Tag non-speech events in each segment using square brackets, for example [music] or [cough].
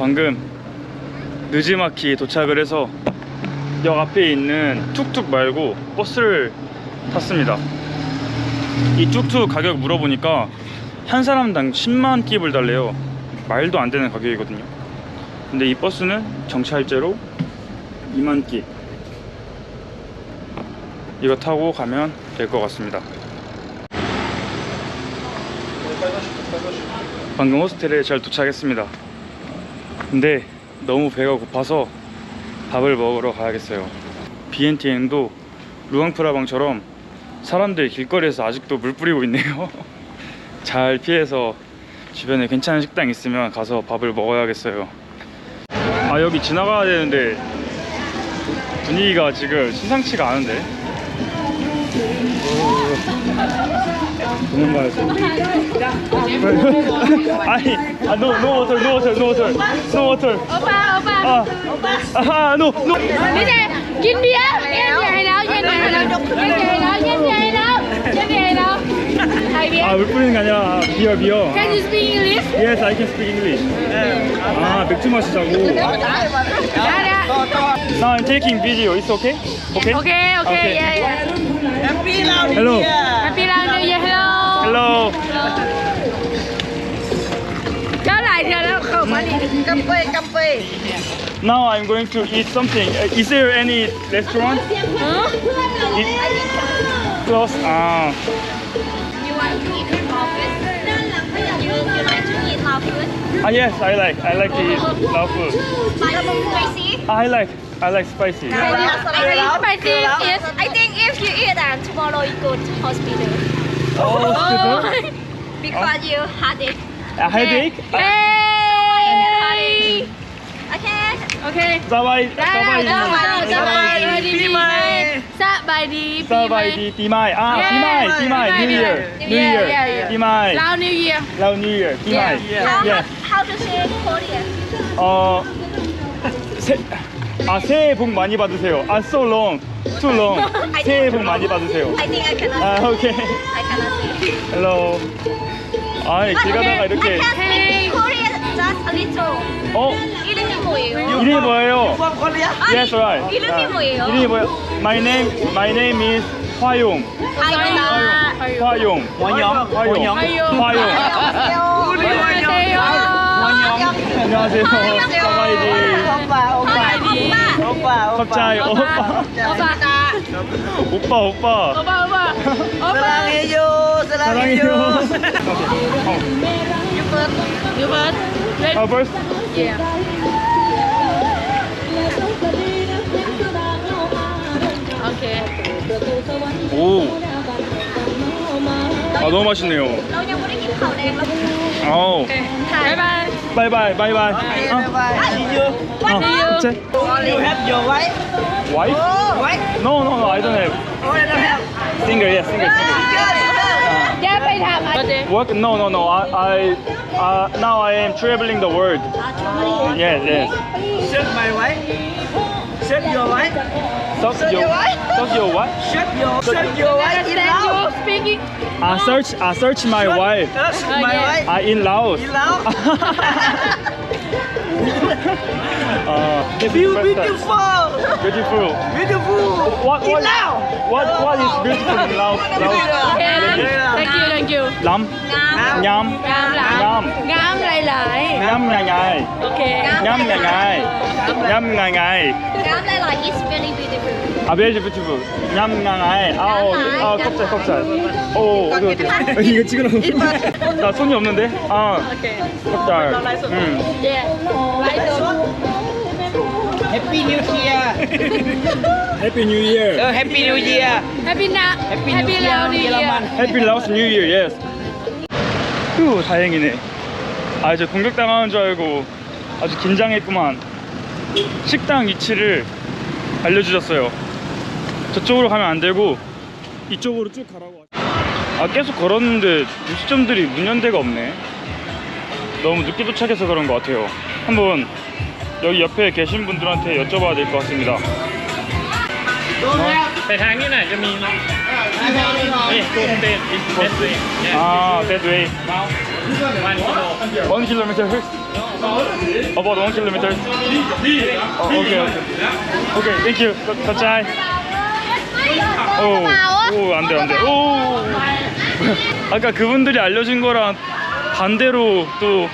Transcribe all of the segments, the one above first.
방금 느지마키에 도착을 해서 역 앞에 있는 툭툭 말고 버스를 탔습니다. 이 툭툭 가격 물어보니까 한 사람당 10만 끼불 달래요. 말도 안 되는 가격이거든요. 근데 이 버스는 정찰제로 2만 끼. 이거 타고 가면 될 것 같습니다. 방금 호스텔에 잘 도착했습니다. 근데 너무 배가 고파서 밥을 먹으러 가야겠어요. 비엔티엔도 루앙프라방처럼 사람들이 길거리에서 아직도 물 뿌리고 있네요. [laughs] 잘 피해서 주변에 괜찮은 식당 있으면 가서 밥을 먹어야겠어요. 아 여기 지나가야 되는데 분위기가 지금 심상치가 않은데. 도망가야지. [laughs] 아니, 아, no, no water, no water, no water, no water. Opa, opa. 아, 아, no, no. Đi nè, chín bia. Nhìn về đâu, nhìn về đâu. Nhìn về đâu, nhìn về đâu. Nhìn về đâu. Thầy bia. 아, 물 뿌리는 게 아니라 비어, 비어. Can you speak English? Yes, I can speak English. 아, 맥주 마시자고. Now I'm taking video. It's okay? Okay? Okay, okay, Okay. yeah, yeah. Đi. Cà phê, cà phê. Now I'm going to eat something. Uh, is there any restaurant? Hả? It close. Ah. You want to eat in office? You, you like to eat lao food? ah, yes, I like. I like to eat Lao food. Spicy? I like. I like spicy. I think, Spicy, yes. I think if you eat and tomorrow you go to hospital Oh, super. [laughs] because you had it. A headache? Hey. Okay. Okay. Bye bye. ได้ได้ได้ Bye สบายดีปีใหม่สบายดีปี bye. ใหม่ Bye bye. Timai. Ah, Yeah. Timai. Timai. New Year. New Yeah, Year. yeah, yeah. Timai. ลาวนิวเยียร์ Lao New Year. Timai. How, Yes. how to say Korean? 어, 새, 아 새해 복 많이 받으세요. 아 so long, too long. 새해 복 많이 받으세요. I think I cannot 아 say. 오케이. I cannot say. Hello. 아 길 가다가 I 이렇게 can speak Korean just a little. 어 이름이 뭐예요? 이름이 뭐예요? From Korea. 아니, Yes right. 이름이 뭐예요? 이름이 뭐예요? My name, my name is 화용. 아닙니다. 화용. 원영. 화용. 화용. 안녕하세요 안녕하세요. 사바이디. Oppa, oppa. 오빠. Oppa, 갑자기 oppa. 오빠. 오빠 오빠 오빠. 오빠 오빠 오빠 Sarangeyo, sarangeyo. 사랑해요. you first you first Let- 아 first. yeah 오. 아 너무 맛있네요. 아우. 바이바이. 바이바이 바이바이. 바이바이. See you. You have your wife? Wife? Oh, wife? No no no I don't have. Oh I don't have. Single yes single single. Work? No, no, no. I, I uh, now I am traveling the world. Yes, yes. Shut my wife. Shut your wife. Search your, search your what? Search your, search your wife in Laos. Speaking. I search, I search my wife. Search my wife. I in Laos. In Laos. [laughs] uh, beautiful. Beautiful. Beautiful. What, what. What, what is beautiful in Laos? Laos. Thank you, thank you. Lắm. Ngam. Ngam. Ngam. Lại lại. Ngam ngày ngày. Okay. Ngam ngày ngày. Ngam ngày ngày. Ngam lại lại. It's very beautiful. 아 베이지 부추부 냠냥아에 아오 아 컵살 컵살. 오 어디 어디 이거 찍으라고 나 손이 없는데? 아. 컵살. 응 해피 뉴 이어 해피 뉴 이어 해피 뉴 이어 해피 나 해피 뉴 이어 해피 라오스 뉴 이어 예스 휴 다행이네. 아 이제 공격당하는 줄 알고 아주 긴장했구만. 식당 위치를 알려주셨어요. 저쪽으로 가면 안 되고 이쪽으로 쭉 가라고 아 계속 걸었는데 음식점들이 문 연 데가 없네 너무 늦게 도착해서 그런 것 같아요 한번 여기 옆에 계신 분들한테 여쭤봐야 될 것 같습니다 아, that About one kilometer. Oh, okay, okay. Okay, thank you. Bye. 오, 오, 안 돼, 안 돼. 오. 아까 그분들이 알려준 거랑 반대로 또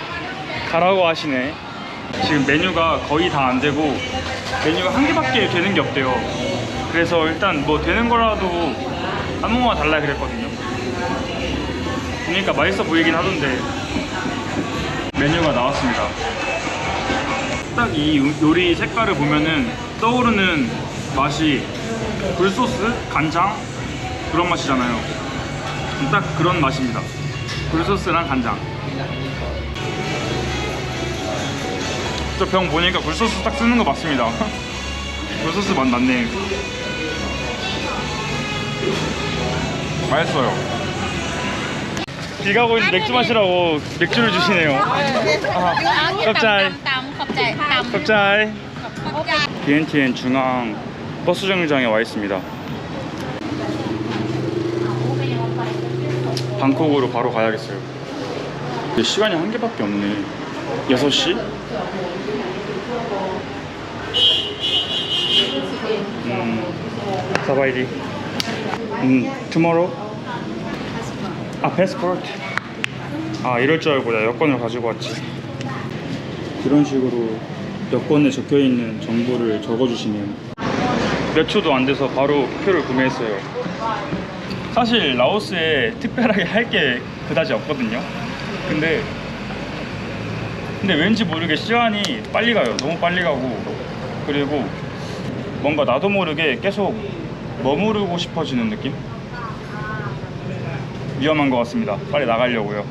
가라고 하시네. 지금 메뉴가 거의 다 안 되고 메뉴가 한 개밖에 되는 게 없대요. 그래서 일단 뭐 되는 거라도 아무거나 달라 그랬거든요. 그러니까 맛있어 보이긴 하던데 메뉴가 나왔습니다. 딱 이 요리 색깔을 보면은 떠오르는 맛이 굴소스, 간장 그런 맛이잖아요. 딱 그런 맛입니다. 굴소스랑 간장. 저 병 보니까 굴소스 딱 쓰는 거 맞습니다. [laughs] 굴소스 맛 맞네. 맛있어요. 길 가고 있는 맥주 마시라고 맥주를 주시네요. 아. 껍질 땀 갑자이 BNTN 중앙 버스 정류장에 와 있습니다. 방콕으로 바로 가야겠어요. 시간이 한 개밖에 없네. 6시? 음, 사바이디. 음, tomorrow? 아, 패스포트. 아, 이럴 줄 알고 나 여권을 가지고 왔지. 이런 식으로 여권에 적혀 있는 정보를 적어주시네요. 몇 초도 안 돼서 바로 표를 구매했어요. 사실 라오스에 특별하게 할 게 그다지 없거든요. 근데 근데 왠지 모르게 시간이 빨리 가요. 너무 빨리 가고 그리고 뭔가 나도 모르게 계속 머무르고 싶어지는 느낌? 위험한 것 같습니다. 빨리 나가려고요.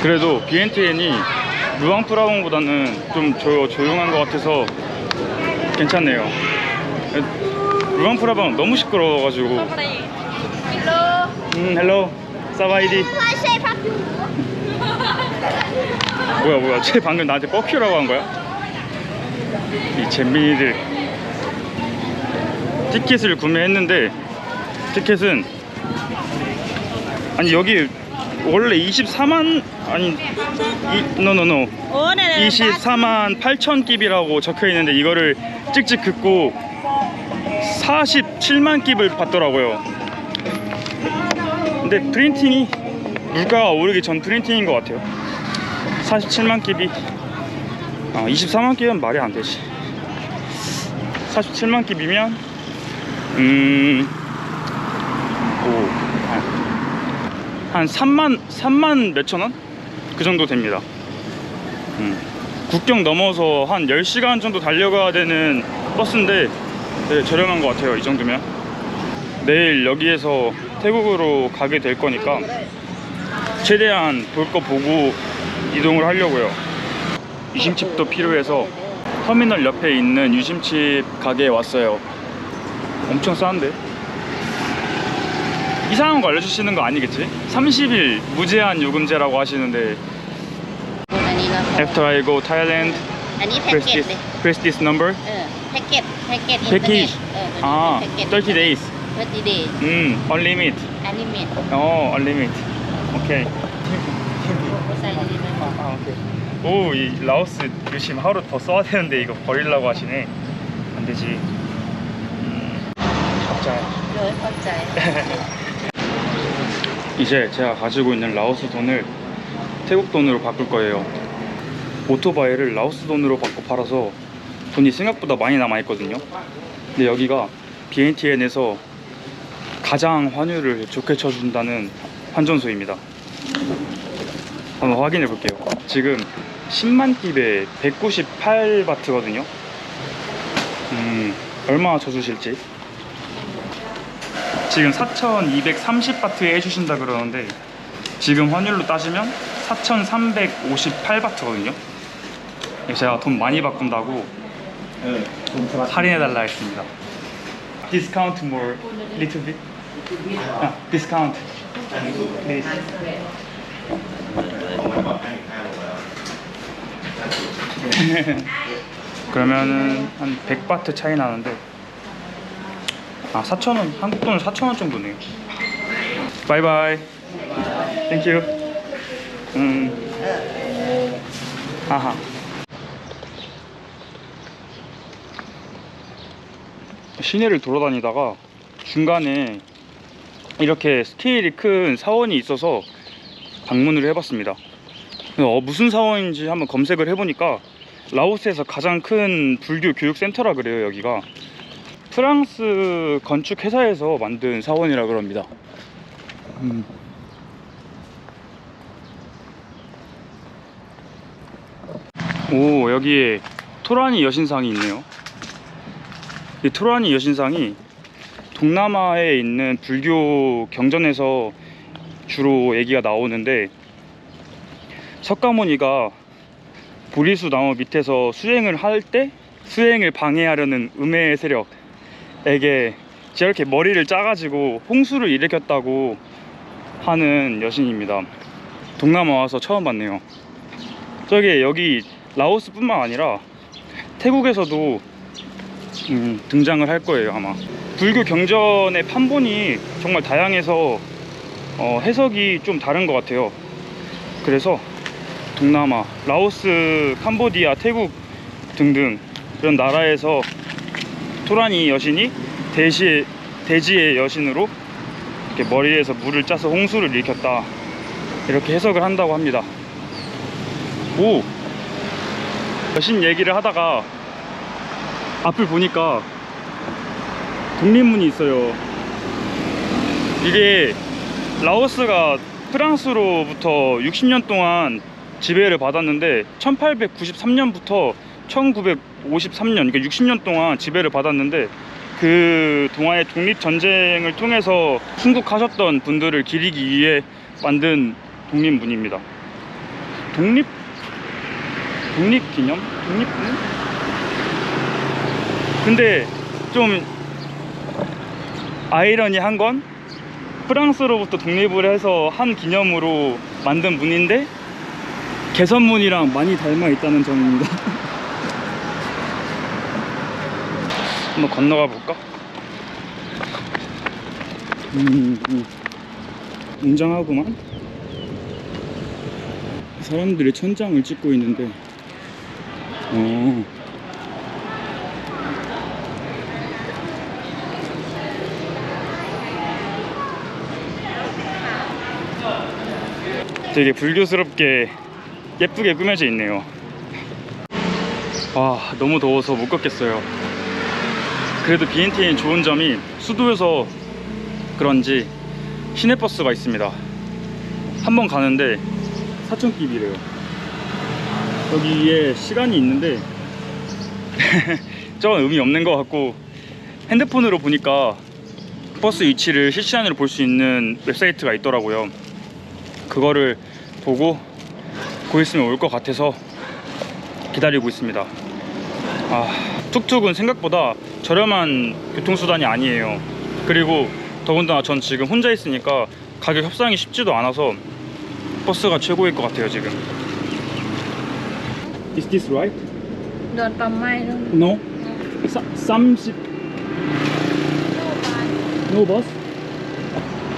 그래도 BNTN이 루앙프라운보다는 좀 조, 조용한 것 같아서 괜찮네요. 루앙프라운 너무 시끄러워가지고. 음, 헬로, 사바이디. 뭐야, 뭐야, 쟤 방금 나한테 뻑큐라고 한 거야? 이 잼민이들. 티켓을 구매했는데 티켓은 아니 여기 원래 24만 아니 이 노노노 24만 8천 깁이라고 적혀 있는데 이거를 찍찍 긋고 47만 깁을 받더라고요. 근데 프린팅이 물가가 오르기 전 프린팅인 것 같아요. 47만 깁이 아 24만 깁은 말이 안 되지. 47만 깁이면 음. 오. 한- 한 3만 3만 몇천 원? 그 정도 됩니다. 음. 국경 넘어서 한 10시간 정도 달려가야 되는 버스인데 네, 저렴한 것 같아요 이 정도면. 내일 여기에서 태국으로 가게 될 거니까 최대한 볼 거 보고 이동을 하려고요. 유심칩도 필요해서 터미널 옆에 있는 유심칩 가게에 왔어요. 엄청 싼데? 이상한 거 알려주시는 거 아니겠지? 30일 무제한 요금제라고 하시는데. After I go Thailand อันนี้แพ็ก press เกจ this เลย press this number เออแพ็กเกจแพ็กเกจ Package เออ 아 แพ็กเกจ 30 days 30 days 음 unlimit อันนี้เมด 어 unlimit 오케이 ใส่ดีไหม 아 오케이 오이 라오스 유심 하루 더 써야 되는데 이거 버리려고 하시네 안 되지 음 갑자 เลยเข้าใจ 이제 제가 가지고 있는 라오스 돈을 태국 돈으로 바꿀 거예요. 오토바이를 라오스 돈으로 바꿔 팔아서 돈이 생각보다 많이 남아 있거든요. 근데 여기가 BNTN에서 가장 환율을 좋게 쳐준다는 환전소입니다. 한번 확인해 볼게요. 지금 10만 팁에 198바트거든요. 음, 얼마 쳐주실지. 지금 4,230바트에 해주신다 그러는데 지금 환율로 따지면 4,358바트거든요. 제가 돈 많이 바꾼다고 할인해달라 했습니다. Discount more, little bit. 아, discount. Please. [laughs] 그러면은 한 100바트 차이 나는데 아 4,000원 한국 돈은 4,000원 정도네요 바이바이 땡큐 음 하하. 시내를 돌아다니다가 중간에 이렇게 스케일이 큰 사원이 있어서 방문을 해봤습니다. 어, 무슨 사원인지 한번 검색을 해보니까 라오스에서 가장 큰 불교 교육 센터라 그래요 여기가 프랑스 건축 회사에서 만든 사원이라 그럽니다. 음. 오 여기에 토라니 여신상이 있네요. 이 토라니 여신상이 동남아에 있는 불교 경전에서 주로 얘기가 나오는데 석가모니가 보리수 나무 밑에서 수행을 할 때 수행을 방해하려는 음해의 세력에게 저렇게 머리를 짜가지고 홍수를 일으켰다고 하는 여신입니다. 동남아 와서 처음 봤네요. 저게 여기 라오스뿐만 아니라 태국에서도 음, 등장을 할 거예요 아마. 불교 경전의 판본이 정말 다양해서 어, 해석이 좀 다른 것 같아요. 그래서 동남아, 라오스, 캄보디아, 태국 등등 이런 나라에서 토라니 여신이 대시, 대지의 여신으로 이렇게 머리에서 물을 짜서 홍수를 일으켰다 이렇게 해석을 한다고 합니다. 오 여신 얘기를 하다가 앞을 보니까 독립문이 있어요. 이게 라오스가 프랑스로부터 60년 동안 지배를 받았는데 1893년부터 1953년 그러니까 60년 동안 지배를 받았는데 그 동안의 독립 전쟁을 통해서 순국하셨던 분들을 기리기 위해 만든 독립문입니다. 독립 독립 기념? 독립문? 근데 좀 아이러니한 건 프랑스로부터 독립을 해서 한 기념으로 만든 문인데 개선문이랑 많이 닮아 있다는 점입니다. [laughs] 한번 건너가 볼까? 음, 음. 웅장하구만. 사람들이 천장을 찍고 있는데, 어. 되게 불교스럽게 예쁘게 꾸며져 있네요. 와, 너무 더워서 못 걷겠어요. 그래도 BNT는 좋은 점이 수도여서 그런지 시내버스가 있습니다. 한 번 가는데 4,000끼비래요. 여기에 시간이 있는데 [laughs] 저건 의미 없는 것 같고 핸드폰으로 보니까 버스 위치를 실시간으로 볼 수 있는 웹사이트가 있더라고요. 그거를 보고 곧 있으면 올 것 같아서 기다리고 있습니다 아, 툭툭은 생각보다 저렴한 교통수단이 아니에요 그리고 더군다나 전 지금 혼자 있으니까 가격 협상이 쉽지도 않아서 버스가 최고일 것 같아요 지금 Is this right? Don't come my room. No? Sa- Some si- No bus?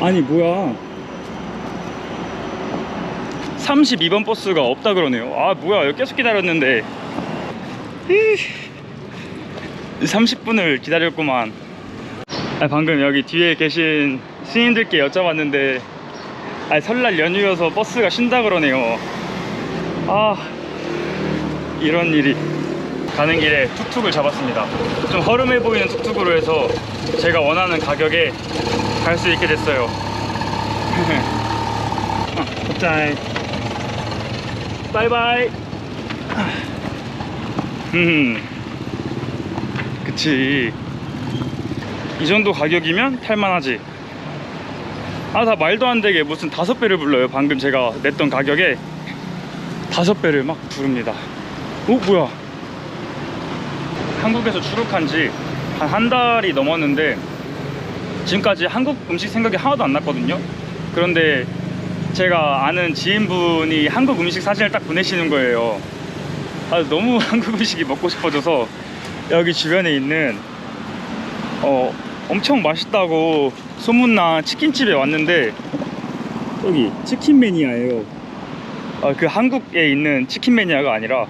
아니 뭐야 32번 버스가 없다 그러네요. 아 뭐야 계속 기다렸는데. 30분을 기다렸구만. 아, 방금 여기 뒤에 계신 스님들께 여쭤봤는데 아, 설날 연휴여서 버스가 쉰다 그러네요. 아 이런 일이. 가는 길에 툭툭을 잡았습니다. 좀 허름해 보이는 툭툭으로 해서 제가 원하는 가격에 갈 수 있게 됐어요. [laughs] 아, 갑자기. 바이바이. 음, 그치. 이 정도 가격이면 탈만하지. 아, 다 말도 안 되게 무슨 다섯 배를 불러요. 방금 제가 냈던 가격에 다섯 배를 막 부릅니다. 오, 뭐야. 한국에서 출국한 지 한 한 달이 넘었는데 지금까지 한국 음식 생각이 하나도 안 났거든요. 그런데 제가 아는 지인분이 한국 음식 사진을 딱 보내시는 거예요. 아, 너무 [laughs] 한국 음식이 먹고 싶어져서 여기 주변에 있는 어, 엄청 맛있다고 소문난 치킨집에 왔는데 여기 치킨 매니아예요. 어, 그 한국에 있는 치킨 매니아가 아니라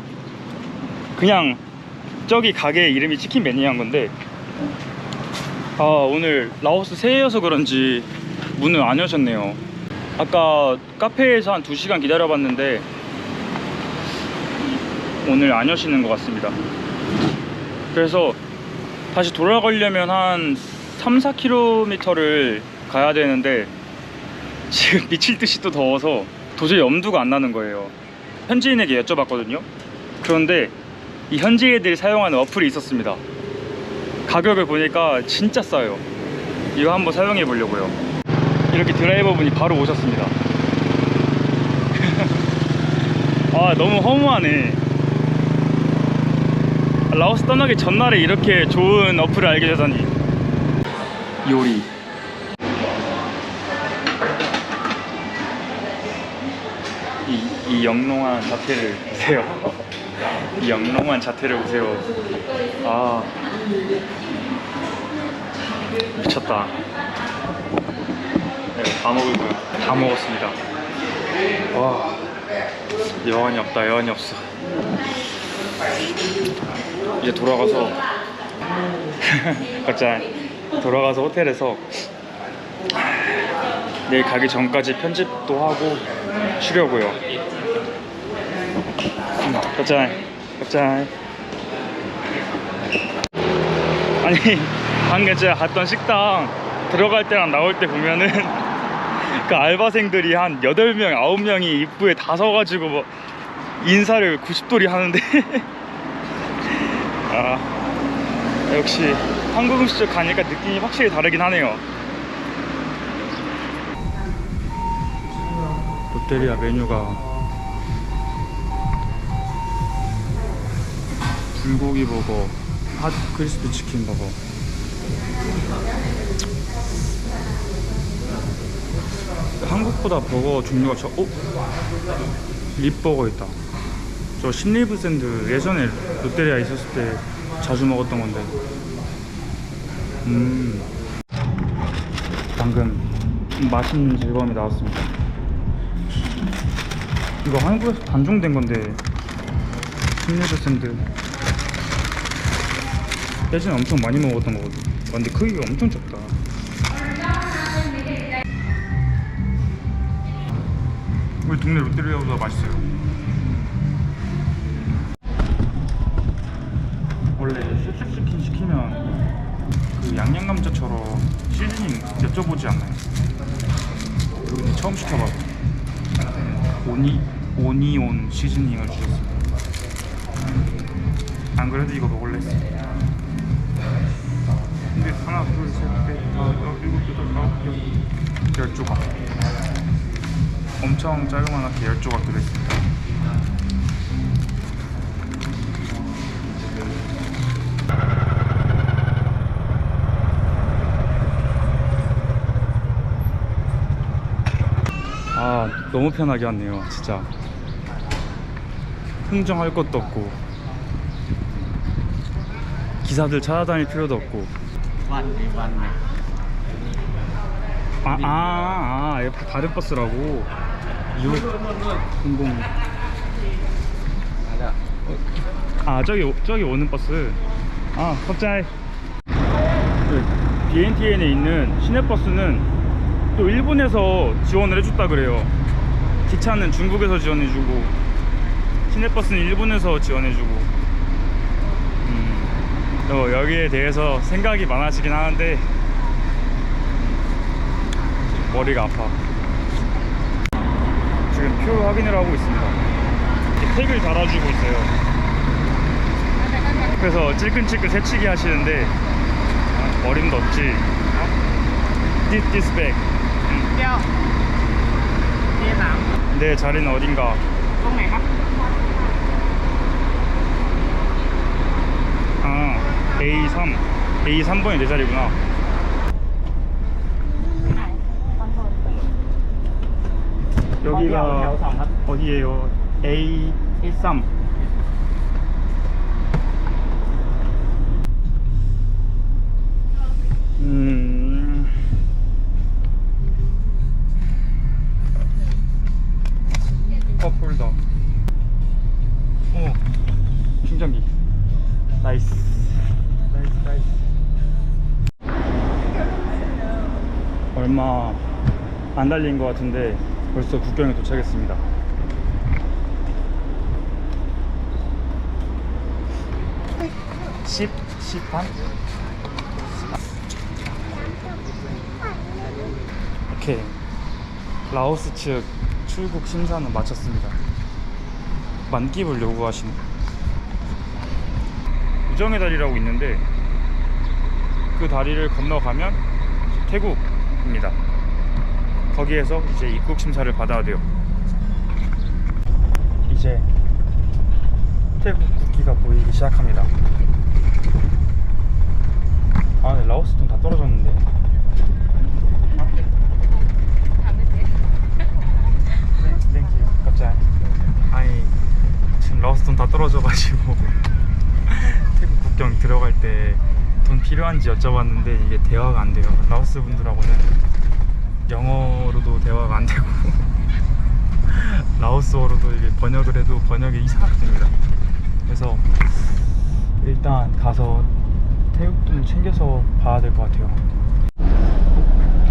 그냥 저기 가게 이름이 치킨 매니아인 건데 아 오늘 라오스 새해여서 그런지 문을 안 여셨네요 아까 카페에서 한 2시간 기다려 봤는데 오늘 안 여시는 것 같습니다. 그래서 다시 돌아가려면 한 3, 4km를 가야 되는데 지금 [laughs] 미칠 듯이 또 더워서 도저히 엄두가 안 나는 거예요. 현지인에게 여쭤봤거든요. 그런데 이 현지 애들이 사용하는 어플이 있었습니다. 가격을 보니까 진짜 싸요. 이거 한번 사용해 보려고요 이렇게 드라이버분이 바로 오셨습니다. [laughs] 아 너무 허무하네. 라오스 떠나기 전날에 이렇게 좋은 어플을 알게 되다니. 요리. 이, 이 영롱한 자태를 보세요. [laughs] 이 영롱한 자태를 보세요. 아. 미쳤다. 네, 다 먹을 거야 다 먹었습니다. 와 여한이 없다 여한이 없어. 이제 돌아가서 [laughs] 가짜 돌아가서 호텔에서 내일 가기 전까지 편집도 하고 쉬려고요. 음, 가짜 가짜 아니 방금 제가 갔던 식당 들어갈 때랑 나올 때 보면은 그 알바생들이 한 8명, 9명이 입구에 다 서가지고 뭐 인사를 90도리 하는데. [laughs] 아 역시 한국 음식점 가니까 느낌이 확실히 다르긴 하네요. 롯데리아 메뉴가 불고기 버거, 핫 크리스피 치킨 버거 한국보다 버거 종류가 저, 어? 립버거 있다. 저 신리브 샌드 예전에 롯데리아 있었을 때 자주 먹었던 건데. 음. 방금 맛있는 즐거움이 나왔습니다. 이거 한국에서 단종된 건데 신리브 샌드. 예전에 엄청 많이 먹었던 거거든. 아, 근데 크기가 엄청 작다 우리 동네 롯데리아보다 맛있어요 원래 슈슈치킨 시키면 그 양념감자처럼 시즈닝 여쭤보지 않나요? 여기는 처음 시켜봐 오니 오니온 시즈닝을 주셨습니다. 안 그래도 이거 먹을래. 근데 하나 둘셋넷 다섯 여섯 일곱 여덟 아홉 열, 열 조각. 엄청 짜요만하게 열 조각 들어있습니다. 아 너무 편하게 왔네요 진짜 흥정할 것도 없고 기사들 찾아다닐 필요도 없고 One, one. 아, 아, 아, 옆에 다른 버스라고 600 아 저기 오- 저기 오는 버스. 아 갑자기. 그 BNTN에 있는 시내버스는 또 일본에서 지원을 해줬다 그래요. 기차는 중국에서 지원해주고 시내버스는 일본에서 지원해주고. 음, 어, 여기에 대해서 생각이 많아지긴 하는데 머리가 아파 표 확인을 하고 있습니다. 택을 달아주고 있어요. 그래서 찔끈찔끈 새치기 하시는데 아, 어림도 없지. This, Đi nào 내 자리는 어딘가? 아 A3 A3번이 내 자리구나 여기가 어디예요? A3 음... 컵홀더. 어, 충전기. 나이스. 나이스, 나이스. 얼마 안 달린 것 같은데 벌써 국경에 도착했습니다. 십, 십반? 오케이. 라오스 측 출국 심사는 마쳤습니다. 만기불 요구하시네. 우정의 다리라고 있는데 그 다리를 건너가면 태국입니다. 거기에서 이제 입국 심사를 받아야 돼요. 이제 태국 국기가 보이기 시작합니다. 아, 네, 라오스 돈 다 떨어졌는데. 땡큐, 갑자기. 아니, 지금 라오스 돈 다 떨어져가지고 [laughs] 태국 국경 들어갈 때 돈 필요한지 여쭤봤는데 이게 대화가 안 돼요. 라오스 분들하고는 영어로도 대화가 안 되고 [laughs] 라오스어로도 이게 번역을 해도 번역이 이상하게 됩니다. 그래서 일단 가서 태국 돈을 챙겨서 봐야 될 것 같아요.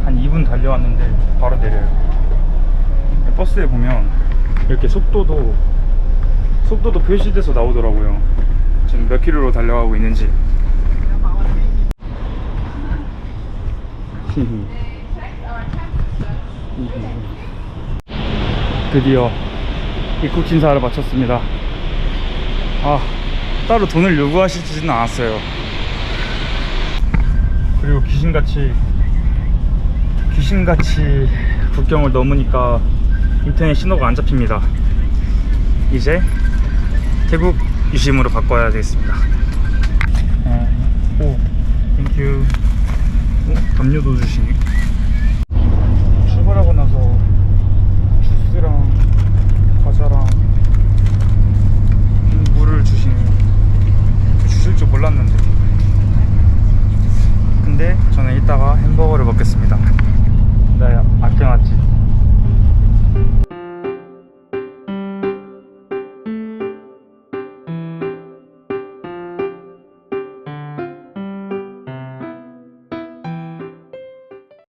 한 2분 달려왔는데 바로 내려요. 버스에 보면 이렇게 속도도 속도도 표시돼서 나오더라고요. 지금 몇 킬로로 달려가고 있는지. [laughs] 드디어 입국 심사를 마쳤습니다. 아, 따로 돈을 요구하시지는 않았어요. 그리고 귀신같이 귀신같이 국경을 넘으니까 인터넷 신호가 안 잡힙니다. 이제 태국 유심으로 바꿔야 되겠습니다. 어, 오, 땡큐. 어, 담요도 나서 몰랐는데. 근데 저는 이따가 햄버거를 먹겠습니다. 나 아껴놨지.